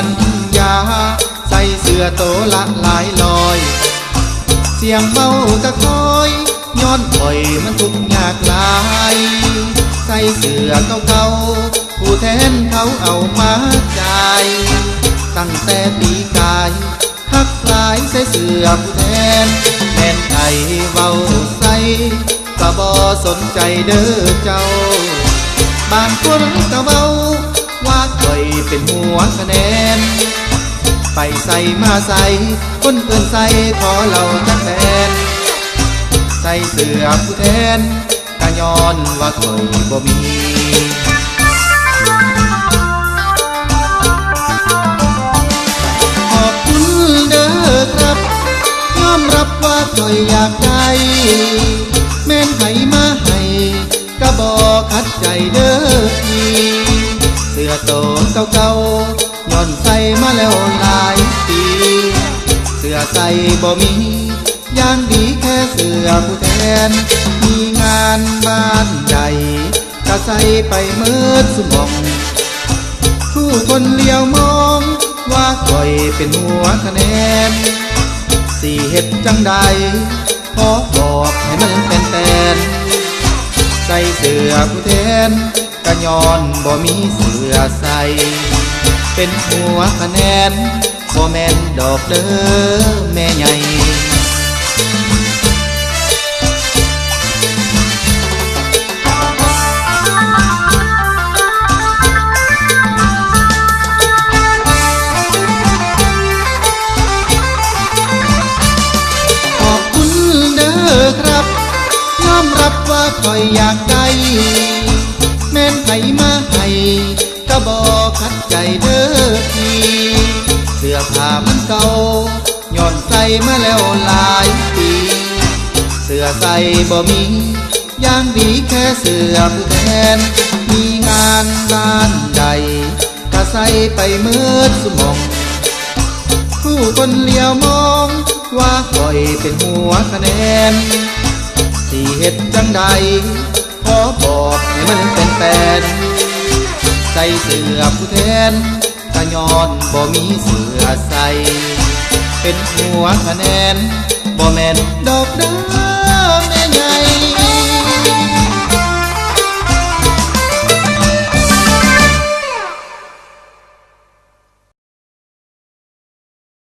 ปัญญา ใส่เสื้อโตละหลายลอย เสียงเมากะคอยย้อนปล่อยมันทุกยากหลาย ใส่เสื้อเก่าๆผู้แทนเขาเอามาจ่าย ตั้งแต่ปีกายฮักหลายใส่เสื้อผู้แทนแทนไทยเว้าใส่กะบ่สนใจเด้อเจ้า บางคนก็ว่า เป็นหัวคะแนน ไปใส่มาใส่คนอื่นใส่ขอเราจักแบนใส่เสื้อผู้แทนกะย้อนว่าข่อยบ่มีขอบคุณเด้อครับยอมรับว่าข่อยอยากได้แม่นไผมาให้ก็บอกขัดใจเด้อทีเสื้อโตเก่าๆย้อนใส่มาแล้วหลายปี เสื้อใส่บ่มีย่างดีแค่เสื้อผู้แทน มีงานบ้านใหญ่ก็ใส่ไปเมิดสมองผู้คนเลี้ยวมอง ว่าข่อยเป็นหัวคะแนนสี่เฮ็ดจังใดขอบอกให้มันเป็นแตนใส่เสื้อผู้แทน กะย้อนบ่มีเสื้อใส่เป็นหัวคะแนนบ่แม่นดอกเด้อแม่ใหญ่ขอบคุณเด้อครับยอมรับว่าคอยอยากได้ แม่นไผมาให้ก็บอกขัดใจเด้อทีเสื้อผ้ามันเก่าย้อนใส่มาแล้วหลายปี เสื้อใส่บ่มีย่างดีแค่เสื้อผู้แทน มีงานบ้านใดก็ใส่ไปเมืดสมอง ผู้คนเลี้ยวมองว่าข่อยเป็นหัวคะแนนที่เฮ็ดจังใด ขอบอกให้มันเป็นแฟนใส่เสื้อผู้แทนกะย้อนบ่มีเสื้อใส่ เป็นหัวคะแนนบ่แม่นดอกด